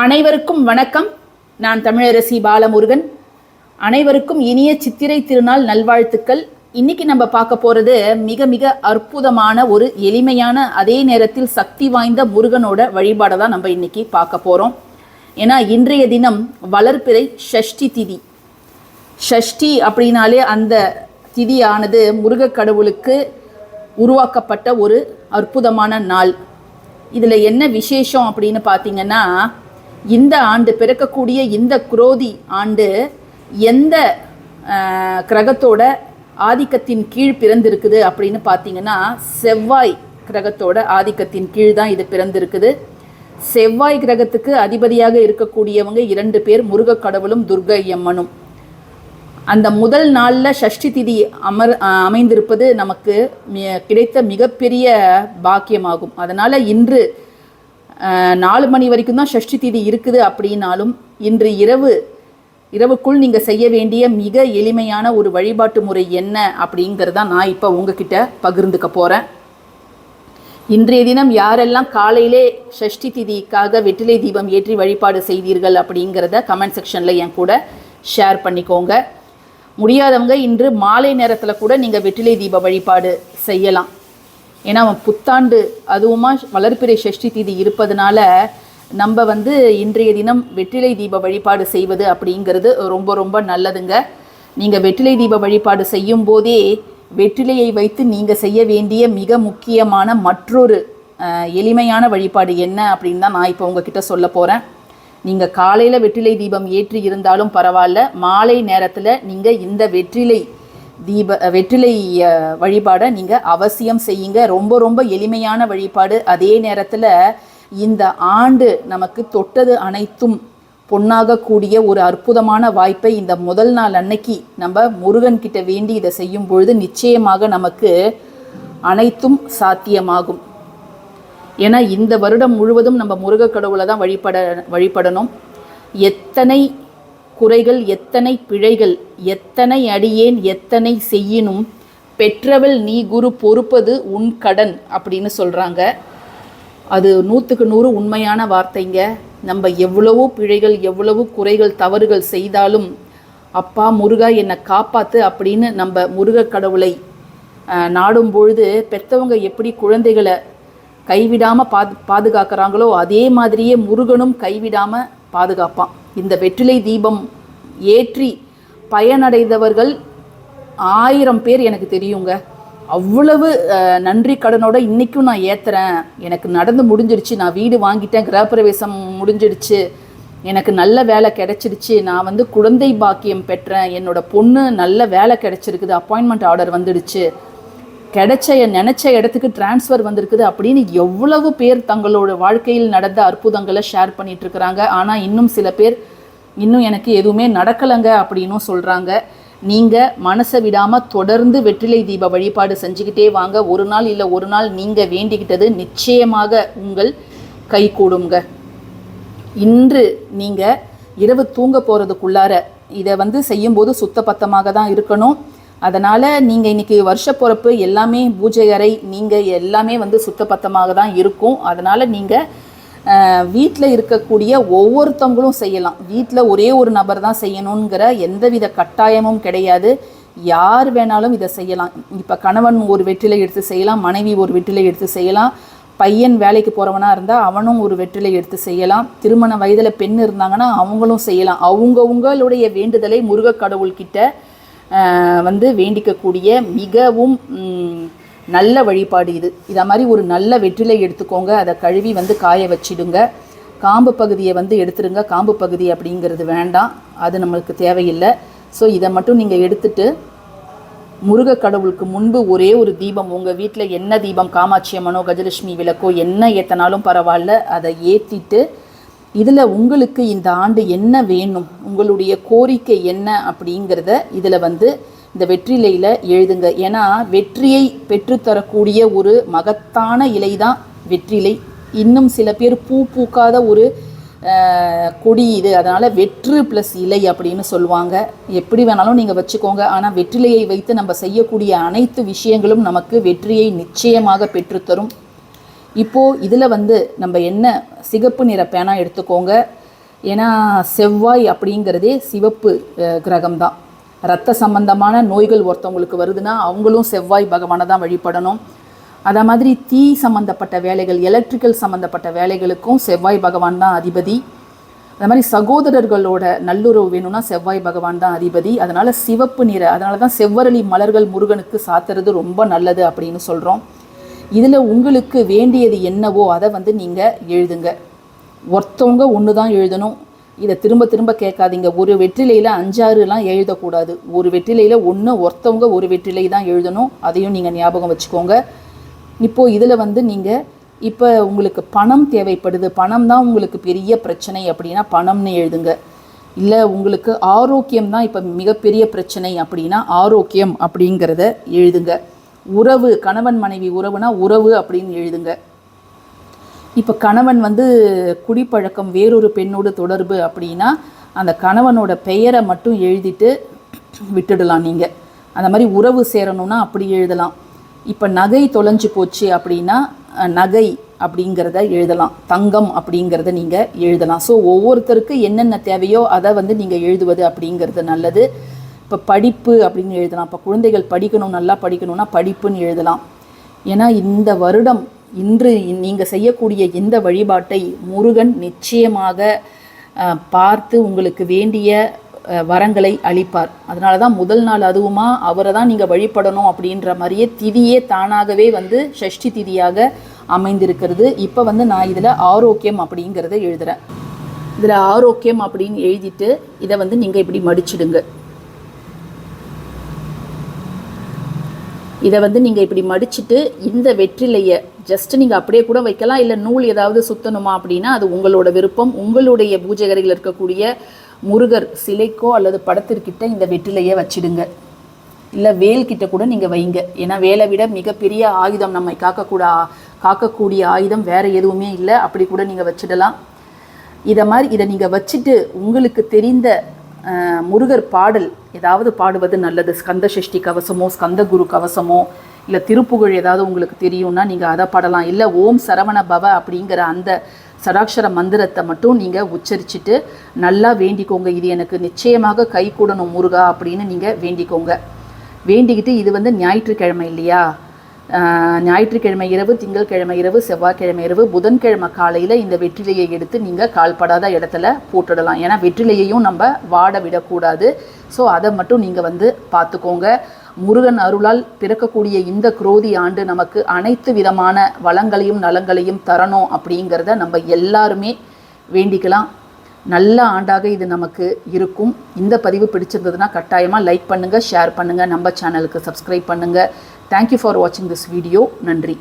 அனைவருக்கும் வணக்கம். நான் தமிழரசி பாலமுருகன். அனைவருக்கும் இனிய சித்திரை திருநாள் நல்வாழ்த்துக்கள். இன்னைக்கு நம்ம பார்க்க போறது மிக மிக அற்புதமான ஒரு எளிமையான அதே நேரத்தில் சக்தி வாய்ந்த முருகனோட வழிபாடை தான் நம்ம இன்னைக்கு பார்க்க போறோம். ஏன்னா இன்றைய தினம் வளர்பிறை ஷஷ்டி திதி. ஷஷ்டி அப்படின்னாலே அந்த திதியானது முருக கடவுளுக்கு உருவாக்கப்பட்ட ஒரு அற்புதமான நாள். இதில் என்ன விசேஷம் அப்படின்னு பார்த்தீங்கன்னா இந்த ஆண்டு பிறக்கக்கூடிய இந்த குரோதி ஆண்டு எந்த கிரகத்தோட ஆதிக்கத்தின் கீழ் பிறந்திருக்குது அப்படின்னு பார்த்தீங்கன்னா செவ்வாய் கிரகத்தோட ஆதிக்கத்தின் கீழ் தான் இது பிறந்திருக்குது. செவ்வாய் கிரகத்துக்கு அதிபதியாக இருக்கக்கூடியவங்க இரண்டு பேர் முருகக் கடவுளும் துர்கை அம்மனும். அந்த முதல் நாளில் ஷஷ்டி திதி அமர் அமைந்திருப்பது நமக்கு கிடைத்த மிகப்பெரிய பாக்கியமாகும். அதனால் இன்று நாலு மணி வரைக்கும் தான் ஷஷ்டி திதி இருக்குது அப்படின்னாலும் இன்று இரவு இரவுக்குள் நீங்கள் செய்ய வேண்டிய மிக எளிமையான ஒரு வழிபாட்டு முறை என்ன அப்படிங்கிறத நான் இப்போ உங்ககிட்ட பகிர்ந்துக்க போகிறேன் இன்றைய தினம் யாரெல்லாம் காலையிலே ஷஷ்டி திதிக்காக வெற்றிலை தீபம் ஏற்றி வழிபாடு செய்தீர்கள் அப்படிங்கிறத கமெண்ட் செக்ஷனில் என் கூட ஷேர் பண்ணிக்கோங்க. முடியாதவங்க இன்று மாலை நேரத்தில் கூட நீங்கள் வெற்றிலை தீப வழிபாடு செய்யலாம். ஏன்னா அவன் புத்தாண்டு அதுவுமா வளர்ப்பிறை ஷஷ்டி தீதி இருப்பதனால நம்ம வந்து இன்றைய தினம் வெற்றிலை தீப வழிபாடு செய்வது அப்படிங்கிறது ரொம்ப ரொம்ப நல்லதுங்க. நீங்கள் வெற்றிலை தீப வழிபாடு செய்யும் போதே வெற்றிலையை வைத்து நீங்கள் செய்ய வேண்டிய மிக முக்கியமான மற்றொரு எளிமையான வழிபாடு என்ன அப்படின்னு தான் நான் இப்போ உங்ககிட்ட சொல்ல போகிறேன் நீங்கள் காலையில் வெற்றிலை தீபம் ஏற்றி இருந்தாலும் பரவாயில்ல மாலை நேரத்தில் நீங்கள் இந்த வெற்றிலை தீப வெற்றிலை வழிபாடை நீங்கள் அவசியம் செய்யுங்க. ரொம்ப ரொம்ப எளிமையான வழிபாடு. அதே நேரத்தில் இந்த ஆண்டு நமக்கு தொட்டது அனைத்தும் பொன்னாகக்கூடிய ஒரு அற்புதமான வாய்ப்பை இந்த முதல் நாள் அன்னைக்கு நம்ம முருகன் கிட்ட வேண்டி இதை செய்யும் பொழுது நிச்சயமாக நமக்கு அனைத்தும் சாத்தியமாகும். ஏன்னா இந்த வருடம் முழுவதும் நம்ம முருகக் கடவுளை தான் வழிபட வழிபடணும். எத்தனை குறைகள் எத்தனை பிழைகள் எத்தனை அடியேன் எத்தனை செய்யினும் பெற்றவள் நீ குரு பொறுப்பது உன் கடன் அப்படின்னு சொல்கிறாங்க அது நூற்றுக்கு நூறு உண்மையான வார்த்தைங்க. நம்ம எவ்வளவோ பிழைகள் எவ்வளவோ குறைகள் தவறுகள் செய்தாலும் அப்பா முருகா என்னை காப்பாற்று அப்படின்னு நம்ம முருகக் கடவுளை நாடும் பொழுது பெற்றவங்க எப்படி குழந்தைகளை கைவிடாமல் பாது பாதுகாக்கிறாங்களோ அதே மாதிரியே முருகனும் கைவிடாமல் பாதுகாப்பான். இந்த வெற்றிலை தீபம் ஏற்றி பயனடைந்தவர்கள் ஆயிரம் பேர் எனக்கு தெரியுங்க. அவ்வளவு நன்றி கடனோட இன்றைக்கும் நான் ஏற்றுறேன் எனக்கு நடந்து முடிஞ்சிடுச்சு நான் வீடு வாங்கிட்டேன். கிரகப்பிரவேசம் முடிஞ்சிடுச்சு எனக்கு நல்ல வேலை கிடைச்சிடுச்சு நான் வந்து குழந்தை பாக்கியம் பெற்றேன். என்னோட பொண்ணு நல்ல வேலை கிடைச்சிருக்குது. அப்பாயின்மெண்ட் ஆர்டர் வந்துடுச்சு. கிடைச்ச நினச்ச இடத்துக்கு டிரான்ஸ்ஃபர் வந்திருக்குது அப்படின்னு எவ்வளவு பேர் தங்களோட வாழ்க்கையில் நடந்த அற்புதங்களை ஷேர் பண்ணிட்டு இருக்கிறாங்க. ஆனால் இன்னும் சில பேர் இன்னும் எனக்கு எதுவுமே நடக்கலைங்க அப்படின்னும் சொல்கிறாங்க நீங்கள் மனசை விடாமல் தொடர்ந்து வெற்றிலை தீப வழிபாடு செஞ்சுக்கிட்டே வாங்க. ஒரு நாள் இல்லை ஒரு நாள் நீங்கள் வேண்டிக்கிட்டது நிச்சயமாக உங்கள் கை கூடுங்க இன்று நீங்கள் இரவு தூங்க போகிறதுக்குள்ளார இதை வந்து செய்யும்போது சுத்தபத்தமாக தான் இருக்கணும். அதனால் நீங்கள் இன்றைக்கி வருஷ பிறப்பு எல்லாமே பூஜை அறை நீங்கள் எல்லாமே வந்து சுத்தபத்தமாக தான் இருக்கும். அதனால் நீங்கள் வீட்டில் இருக்கக்கூடிய ஒவ்வொருத்தவங்களும் செய்யலாம். வீட்டில் ஒரே ஒரு நபர் தான் செய்யணுங்கிற எந்தவித கட்டாயமும் கிடையாது. யார் வேணாலும் இதை செய்யலாம். இப்போ கணவன் ஒரு வெற்றிலை எடுத்து செய்யலாம் மனைவி ஒரு வெற்றிலை எடுத்து செய்யலாம் பையன் வேலைக்கு போகிறவனாக இருந்தால் அவனும் ஒரு வெற்றிலை எடுத்து செய்யலாம் திருமண வயதில் பெண் இருந்தாங்கன்னா அவங்களும் செய்யலாம். அவங்கவுங்களுடைய வேண்டுதலை முருகக் கடவுள்கிட்ட வந்து வேண்டிக்கக்கூடிய மிகவும் நல்ல வழிபாடு இது. இதை மாதிரி ஒரு நல்ல வெற்றிலை எடுத்துக்கோங்க. அதை கழுவி வந்து காய வச்சிடுங்க. காம்பு பகுதியை வந்து எடுத்துருங்க. காம்பு பகுதி அப்படிங்கிறது வேண்டாம். அது நம்மளுக்கு தேவையில்லை. ஸோ இதை மட்டும் நீங்கள் எடுத்துட்டு முருக கடவுளுக்கு முன்பு ஒரே ஒரு தீபம் உங்கள் வீட்டில் என்ன தீபம்? காமாட்சி அம்மனோ கஜலட்சுமி விளக்கோ என்ன ஏற்றினாலும் பரவாயில்ல. அதை ஏற்றிட்டு இதில் உங்களுக்கு இந்த ஆண்டு என்ன வேணும்? உங்களுடைய கோரிக்கை என்ன அப்படிங்கிறத இதில் வந்து இந்த வெற்றிலையில் எழுதுங்க. ஏன்னா வெற்றியை பெற்றுத்தரக்கூடிய ஒரு மகத்தான இலை தான் வெற்றிலை. இன்னும் சில பேர் பூ பூக்காத ஒரு கொடி இது. அதனால் வெற்று ப்ளஸ் இலை அப்படின்னு சொல்லுவாங்க. எப்படி வேணாலும் நீங்கள் வச்சுக்கோங்க. ஆனால் வெற்றிலையை வைத்து நம்ம செய்யக்கூடிய அனைத்து விஷயங்களும் நமக்கு வெற்றியை நிச்சயமாக பெற்றுத்தரும். இப்போது இதில் வந்து நம்ம என்ன சிகப்பு நிற பேனா எடுத்துக்கோங்க. ஏன்னா செவ்வாய் அப்படிங்கிறதே சிவப்பு கிரகம் தான் ரத்த சம்பந்தமான நோய்கள் ஒருத்தவங்களுக்கு வருதுன்னா அவங்களும் செவ்வாய் பகவானை தான் வழிபடணும். அதே மாதிரி தீ சம்மந்தப்பட்ட வேலைகள் எலக்ட்ரிக்கல் சம்மந்தப்பட்ட வேலைகளுக்கும் செவ்வாய் பகவான் தான் அதிபதி. அது மாதிரி சகோதரர்களோட நல்லுறவு வேணும்னா செவ்வாய் பகவான் தான் அதிபதி. அதனால் சிவப்பு நிற அதனால தான் செவ்வரளி மலர்கள் முருகனுக்கு சாத்துறது ரொம்ப நல்லது அப்படின்னு சொல்கிறோம் இதில் உங்களுக்கு வேண்டியது என்னவோ அதை வந்து நீங்கள் எழுதுங்க. ஒருத்தவங்க ஒன்று தான் எழுதணும். இதை திரும்ப திரும்ப கேட்காதீங்க. ஒரு வெற்றிலையில் அஞ்சாறுலாம் எழுதக்கூடாது. ஒரு வெற்றிலையில் ஒன்று ஒருத்தவங்க ஒரு வெற்றிலை தான் எழுதணும். அதையும் நீங்கள் ஞாபகம் வச்சுக்கோங்க. இப்போது இதில் வந்து நீங்கள் இப்போ உங்களுக்கு பணம் தேவைப்படுது. பணம் தான் உங்களுக்கு பெரிய பிரச்சனை அப்படின்னா பணம்னு எழுதுங்க. இல்லை உங்களுக்கு ஆரோக்கியம் தான் இப்போ மிகப்பெரிய பிரச்சனை அப்படின்னா ஆரோக்கியம் அப்படிங்கிறத எழுதுங்க. உறவு கணவன் மனைவி உறவுனா உறவு அப்படின்னு எழுதுங்க. இப்போ கணவன் வந்து குடிப்பழக்கம் வேறொரு பெண்ணோடு தொடர்பு அப்படின்னா அந்த கணவனோட பெயரை மட்டும் எழுதிட்டு விட்டுடலாம் நீங்கள் அந்த மாதிரி உறவு சேரணும்னா அப்படி எழுதலாம். இப்போ நகை தொலைஞ்சு போச்சு அப்படின்னா நகை அப்படிங்கிறத எழுதலாம். தங்கம் அப்படிங்கிறத நீங்கள் எழுதலாம். ஸோ ஒவ்வொருத்தருக்கு என்னென்ன தேவையோ அதை வந்து நீங்கள் எழுதுவது அப்படிங்கிறது நல்லது. இப்போ படிப்பு அப்படின்னு எழுதலாம். இப்போ குழந்தைகள் படிக்கணும் நல்லா படிக்கணும்னா படிப்புன்னு எழுதலாம். ஏன்னா இந்த வருடம் இன்று நீங்கள் செய்யக்கூடிய இந்த வழிபாட்டை முருகன் நிச்சயமாக பார்த்து உங்களுக்கு வேண்டிய வரங்களை அளிப்பார். அதனால தான் முதல் நாள் அதுவுமா அவரை தான் நீங்கள் வழிபடணும் அப்படின்ற மாதிரியே திதியே தானாகவே வந்து ஷஷ்டி திதியாக அமைந்திருக்கிறது. இப்போ வந்து நான் இதில் ஆரோக்கியம் அப்படிங்கிறத எழுதுகிறேன் இதில் ஆரோக்கியம் அப்படின்னு எழுதிட்டு இதை வந்து நீங்கள் இப்படி மடிச்சிடுங்க. இதை வந்து நீங்கள் இப்படி மடிச்சுட்டு இந்த வெற்றிலையை ஜஸ்ட் நீங்கள் அப்படியே கூட வைக்கலாம். இல்லை நூல் ஏதாவது சுத்தணுமா அப்படின்னா அது உங்களோட விருப்பம். உங்களுடைய பூஜைகரையில் இருக்கக்கூடிய முருகர் சிலைக்கோ அல்லது படத்திற்கிட்ட இந்த வெற்றிலையை வச்சிடுங்க. இல்லை வேல்கிட்ட கூட நீங்கள் வைங்க. ஏன்னா வேலை விட மிகப்பெரிய ஆயுதம் நம்மை காக்கக்கூட காக்கக்கூடிய ஆயுதம் வேறு எதுவுமே இல்லை. அப்படி கூட நீங்கள் வச்சிடலாம். இதை மாதிரி இதை நீங்கள் வச்சுட்டு உங்களுக்கு தெரிந்த முருகர் பாடல் ஏதாவது பாடுவது நல்லது ஸ்கந்த சஷ்டி கவசமோ ஸ்கந்த குரு கவசமோ இல்லை திருப்புகழ் ஏதாவது உங்களுக்கு தெரியும்னா நீங்கள் அதை பாடலாம். இல்லை ஓம் சரவண பவ அப்படிங்கிற அந்த சடாட்சர மந்திரத்தை மட்டும் நீங்கள் உச்சரிச்சுட்டு நல்லா வேண்டிக்கோங்க. இது எனக்கு நிச்சயமாக கை கூடணும் முருகா அப்படின்னு நீங்கள் வேண்டிக்கோங்க. வேண்டிக்கிட்டு இது வந்து ஞாயிற்றுக்கிழமை இல்லையா? ஞாயிற்றுக்கிழமை இரவு திங்கள்கிழமை இரவு செவ்வாய்க்கிழமை இரவு புதன்கிழமை காலையில் இந்த வெற்றிலையை எடுத்து நீங்கள் கால்படாத இடத்துல போட்டுடலாம். ஏன்னா வெற்றிலையையும் நம்ம வாட விடக்கூடாது. ஸோ அதை மட்டும் நீங்கள் வந்து பார்த்துக்கோங்க. முருகன் அருளால் பிறக்கக்கூடிய இந்த குரோதி ஆண்டு நமக்கு அனைத்து விதமான வளங்களையும் நலங்களையும் தரணும் அப்படிங்கிறத நம்ம எல்லாருமே வேண்டிக்கலாம். நல்ல ஆண்டாக இது நமக்கு இருக்கும். இந்த பதிவு பிடிச்சிருந்ததுன்னா கட்டாயமாக லைக் பண்ணுங்கள் ஷேர் பண்ணுங்கள் நம்ம சேனலுக்கு சப்ஸ்கிரைப் பண்ணுங்கள் தேங்க்யூ ஃபார் வாட்சிங் திஸ் வீடியோ நன்றி.